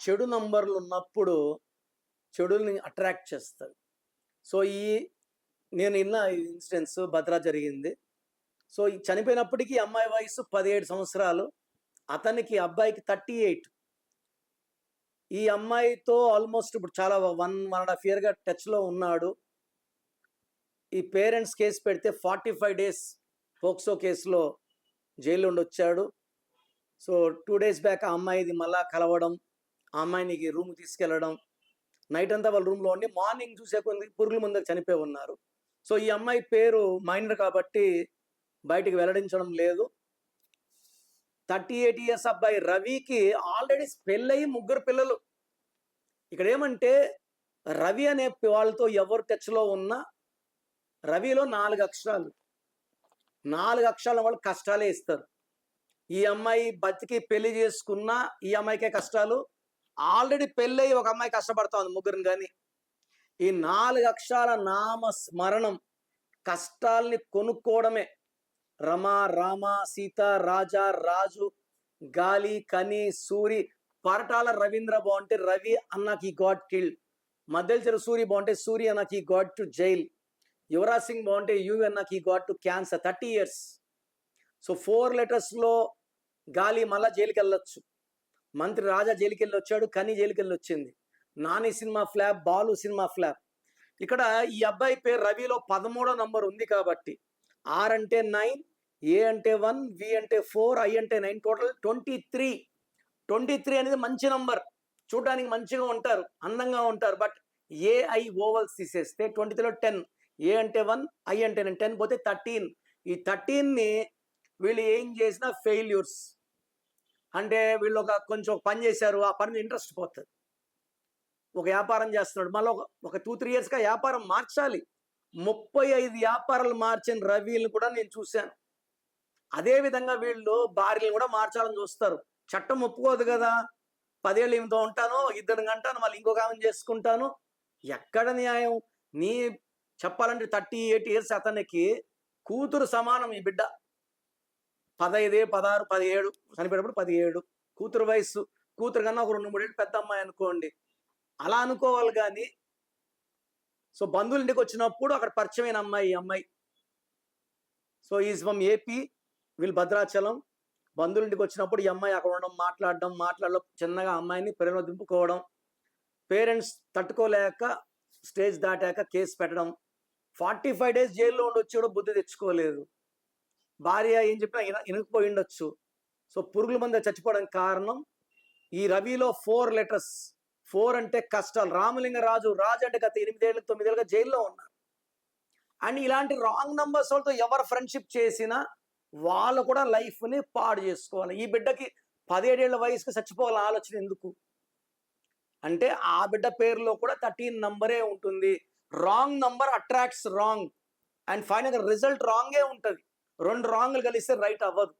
చెడు నంబర్లు ఉన్నప్పుడు చెడుల్ని అట్రాక్ట్ చేస్తాయి సో ఈ నేను విన్న ఇన్సిడెన్స్ భద్రా జరిగింది. సో ఈ చనిపోయినప్పటికీ అమ్మాయి వయసు పదిహేడు సంవత్సరాలు. అతనికి అబ్బాయికి థర్టీ ఎయిట్. ఈ అమ్మాయితో ఆల్మోస్ట్ ఇప్పుడు చాలా వన్ వన్ అండ్ హాఫ్ ఇయర్గా టచ్లో ఉన్నాడు. ఈ పేరెంట్స్ కేసు పెడితే ఫార్టీ ఫైవ్ డేస్ పోక్సో కేసులో జైలు ఉండి వచ్చాడు సో టూ డేస్ బ్యాక్ ఆ అమ్మాయిది మళ్ళా కలవడం ఆ అమ్మాయినికి రూమ్ తీసుకెళ్ళడం నైట్ అంతా వాళ్ళ రూమ్లో ఉండి మార్నింగ్ చూసే కొన్ని పురుగుల ముందుకు చనిపోయి ఉన్నారు. సో ఈ అమ్మాయి పేరు మైనర్ కాబట్టి బయటికి వెల్లడించడం లేదు. థర్టీ ఎయిట్ ఇయర్స్ అబ్బాయి రవికి ఆల్రెడీ పెళ్ళయి ముగ్గురు పిల్లలు. ఇక్కడ ఏమంటే రవి అనే వాళ్ళతో ఎవరు టచ్లో ఉన్నా రవిలో నాలుగు అక్షరాలు. నాలుగు అక్షరాల వాళ్ళు కష్టాలే ఇస్తారు. ఈ అమ్మాయి బతికి పెళ్ళి చేసుకున్నా ఈ అమ్మాయికే కష్టాలు. ఆల్రెడీ పెళ్ళయి ఒక అమ్మాయి కష్టపడుతోంది ముగ్గురిని కానీ ఈ నాలుగు అక్షరాల నామ స్మరణం కష్టాల్ని కొనుక్కోవడమే. రమ రామ సీత రాజా రాజు గాలి కని సూరి పరటాల రవీంద్ర బాగుంటే రవి అన్నకి గాడ్ కిల్డ్ మధ్యలో చెరు సూరి బాగుంటే సూరి అన్నకి god to jail. Yuvraj Singh బాగుంటే యూ అన్నకి god to cancer. Thirty years. So four లెటర్స్లో Gali మళ్ళా జైలుకి వెళ్ళొచ్చు మంత్రి రాజా జైలుకెళ్ళి వచ్చాడు కని జైలుకెళ్ళి వచ్చింది Nani cinema flop Balu cinema flop. ఇక్కడ ఈ అబ్బాయి పేరు రవిలో పదమూడో నంబర్ ఉంది కాబట్టి ఆర్ అంటే నైన్ ఏ అంటే వన్ వి అంటే ఫోర్ ఐ అంటే nine total twenty three. Twenty three అనేది మంచి నంబర్. చూడడానికి మంచిగా ఉంటారు అందంగా ఉంటారు బట్ ఏఐ ఓవల్స్ తీసేస్తే ట్వంటీ త్రీలో టెన్ ఏ అంటే వన్ ఐ అంటే నైన్ టెన్ పోతే థర్టీన్. ఈ థర్టీన్ని వీళ్ళు ఏం చేసినా ఫెయిల్యూర్స్. అంటే వీళ్ళు ఒక కొంచెం ఒక పని చేశారు ఆ పని ఇంట్రెస్ట్ పోతుంది. ఒక వ్యాపారం చేస్తున్నాడు. మళ్ళీ ఒక ఒక టూ త్రీ ఇయర్స్గా వ్యాపారం మార్చాలి. ముప్పై ఐదు వ్యాపారాలు మార్చిన రవిని కూడా నేను చూశాను. అదేవిధంగా వీళ్ళు భార్యలు కూడా మార్చాలని చూస్తారు. చట్టం ఒప్పుకోదు కదా. పదేళ్ళు ఈమెతో ఉంటాను ఇద్దరు అంటాను మళ్ళీ ఇంకొక ఆమె చేసుకుంటాను. ఎక్కడ న్యాయం? నీ చెప్పాలంటే థర్టీ ఎయిట్ ఇయర్స్ అతనికి కూతురు సమానం ఈ బిడ్డ. పదైదే పదహారు పదిహేడు చనిపోయినప్పుడు పదిహేడు. కూతురు వయస్సు కూతురు కన్నా ఒక రెండు మూడేళ్ళు పెద్ద అమ్మాయి అనుకోండి. అలా అనుకోవాలి కానీ సో బంధువుల ఇంటికి వచ్చినప్పుడు అక్కడ పరిచయమైన అమ్మాయి ఈ అమ్మాయి. సో ఈజ్ ఫ్రమ్ ఏపీ వీళ్ళు భద్రాచలం. బంధువుల ఇంటికి వచ్చినప్పుడు ఈ అమ్మాయి అక్కడ ఉండడం మాట్లాడడం మాట్లాడడం చిన్నగా అమ్మాయిని ప్రేమ దింపుకోవడం పేరెంట్స్ తట్టుకోలేక స్టేజ్ దాటాక కేసు పెట్టడం. ఫార్టీ ఫైవ్ డేస్ జైల్లో ఉండొచ్చి కూడా బుద్ధి తెచ్చుకోలేదు. భార్య ఏం చెప్పినా ఇన ఇనకపోయి ఉండొచ్చు. సో పురుగుల మంది చచ్చిపోవడానికి కారణం ఈ రవిలో ఫోర్ లెటర్స్. ఫోర్ అంటే కష్టాలు. రామలింగ రాజు రాజు అంటే గత ఎనిమిదేళ్ళు తొమ్మిదేళ్ళుగా జైల్లో ఉన్నారు. అండ్ ఇలాంటి రాంగ్ నంబర్స్ వాళ్ళతో ఎవరు ఫ్రెండ్షిప్ చేసినా వాళ్ళు కూడా లైఫ్ని పాడు చేసుకోవాలి. ఈ బిడ్డకి పదిహేడేళ్ళ వయసుకి చచ్చిపోవాలని ఆలోచన ఎందుకు? అంటే ఆ బిడ్డ పేరులో కూడా థర్టీన్ నంబరే ఉంటుంది. Wrong number attracts wrong. And ఫైనల్గా రిజల్ట్ రాంగే ఉంటుంది. రెండు రాంగ్లు కలిస్తే రైట్ అవ్వదు.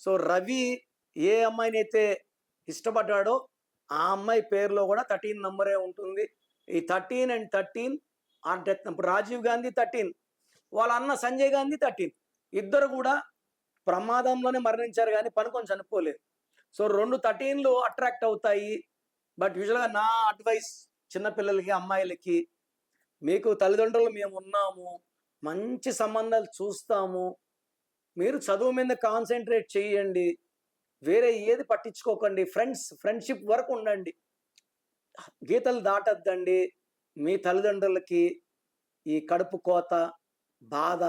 సో రవి ఏ అమ్మాయిని అయితే ఇష్టపడ్డాడో ఆ అమ్మాయి పేరులో కూడా థర్టీన్ నంబరే ఉంటుంది. ఈ థర్టీన్ అండ్ థర్టీన్ అంటే డెత్ ఇప్పుడు రాజీవ్ గాంధీ థర్టీన్ వాళ్ళ అన్న సంజయ్ గాంధీ థర్టీన్ ఇద్దరు కూడా ప్రమాదంలోనే మరణించారు కానీ పనుకొని చనిపోలేదు. సో రెండు థర్టీన్లు అట్రాక్ట్ అవుతాయి. బట్ యూజువల్గా నా అడ్వైస్ చిన్నపిల్లలకి అమ్మాయిలకి మీకు తల్లిదండ్రులు మేము ఉన్నాము మంచి సంబంధాలు చూస్తాము మీరు చదువు మీద కాన్సన్ట్రేట్ చేయండి. వేరే ఏది పట్టించుకోకండి. ఫ్రెండ్స్ ఫ్రెండ్షిప్ వరకు ఉండండి. గీతలు దాటద్దండి. మీ తల్లిదండ్రులకి ఈ కడుపు కోత బాధ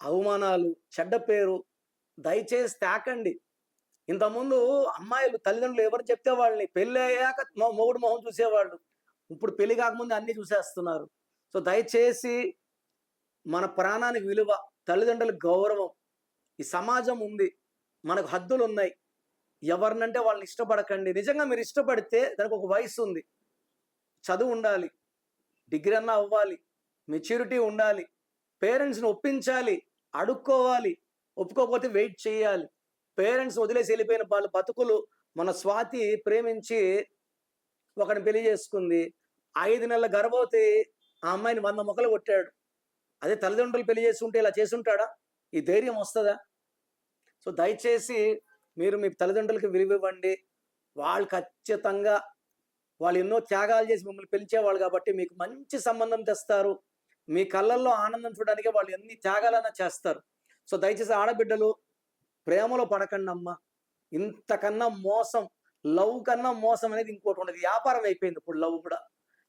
అవమానాలు చెడ్డ పేరు దయచేసి తాకండి. ఇంతకుముందు అమ్మాయిలు తల్లిదండ్రులు ఎవరు చెప్తే వాళ్ళని పెళ్ళి అయ్యాక మొగుడు మొహం చూసేవాళ్ళు. ఇప్పుడు పెళ్ళి కాకముందు అన్ని చూసేస్తున్నారు. సో దయచేసి మన ప్రాణానికి విలువ తల్లిదండ్రులకు గౌరవం ఈ సమాజం ఉంది. మనకు హద్దులు ఉన్నాయి ఎవరినంటే వాళ్ళని ఇష్టపడకండి. నిజంగా మీరు ఇష్టపడితే దానికి ఒక వయసు ఉంది. చదువు ఉండాలి. డిగ్రీ అన్నా అవ్వాలి. మెచ్యూరిటీ ఉండాలి. పేరెంట్స్ని ఒప్పించాలి. అడుక్కోవాలి. ఒప్పుకోకపోతే వెయిట్ చేయాలి. పేరెంట్స్ వదిలేసి వెళ్ళిపోయిన వాళ్ళ బతుకులు మన స్వాతి ప్రేమించి ఒకని పెళ్ళి చేసుకుంది. ఐదు నెలల గర్భవతి ఆ అమ్మాయిని వంద మొక్కలు కొట్టాడు. అదే తల్లిదండ్రులు పెళ్ళి చేసుకుంటే ఇలా చేసుంటాడా? ఈ ధైర్యం వస్తుందా? సో దయచేసి మీరు మీ తల్లిదండ్రులకు విలువ ఇవ్వండి వాళ్ళు ఖచ్చితంగా వాళ్ళు ఎన్నో త్యాగాలు చేసి మిమ్మల్ని పిలిచేవాళ్ళు కాబట్టి మీకు మంచి సంబంధం తెస్తారు. మీ కళ్ళల్లో ఆనందం చూడడానికి వాళ్ళు ఎన్ని త్యాగాలైనా చేస్తారు. సో దయచేసి ఆడబిడ్డలు ప్రేమలో పడకండి అమ్మ ఇంతకన్నా మోసం లవ్ కన్నా మోసం అనేది ఇంకోటి ఉండదు. వ్యాపారం అయిపోయింది ఇప్పుడు లవ్ కూడా.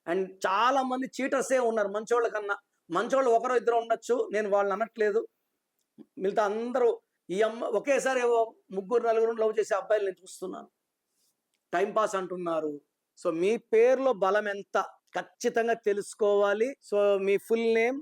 అండ్ చాలా మంది చీటర్సే ఉన్నారు మంచోళ్ళ కన్నా. మంచోళ్ళు ఒకరో ఇద్దరు ఉండొచ్చు. నేను వాళ్ళని అనట్లేదు. మిగతా అందరూ ఈ అమ్మ ఒకేసారి ముగ్గురు నలుగురు లవ్ చేసే అబ్బాయిలు నేను చూస్తున్నాను. టైం పాస్ అంటున్నారు. సో మీ పేరులో బలం ఎంత? ఖచ్చితంగా తెలుసుకోవాలి. So me full name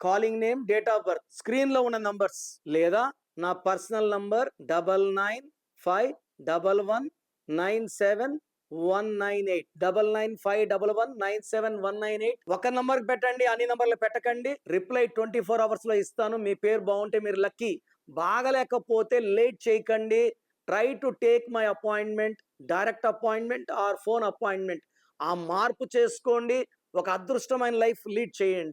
calling name date of birth స్క్రీన్లో ఉన్న నంబర్స్ లేదా నా personal number double nine five double one nine seven one nine eight double nine five double one nine seven one nine eight ఒక number పెట్టండి అన్ని నంబర్లు పెట్టకండి. Reply twenty four అవర్స్లో ఇస్తాను. మీ పేరు బాగుంటే మీరు లక్కీ బాగలేకపోతే లేట్ చేయకండి. Try to take my appointment direct appointment or phone appointment. ఆ మార్పు చేసుకోండి. ఒక అదృష్టమైన లైఫ్ లీడ్ చేయండి.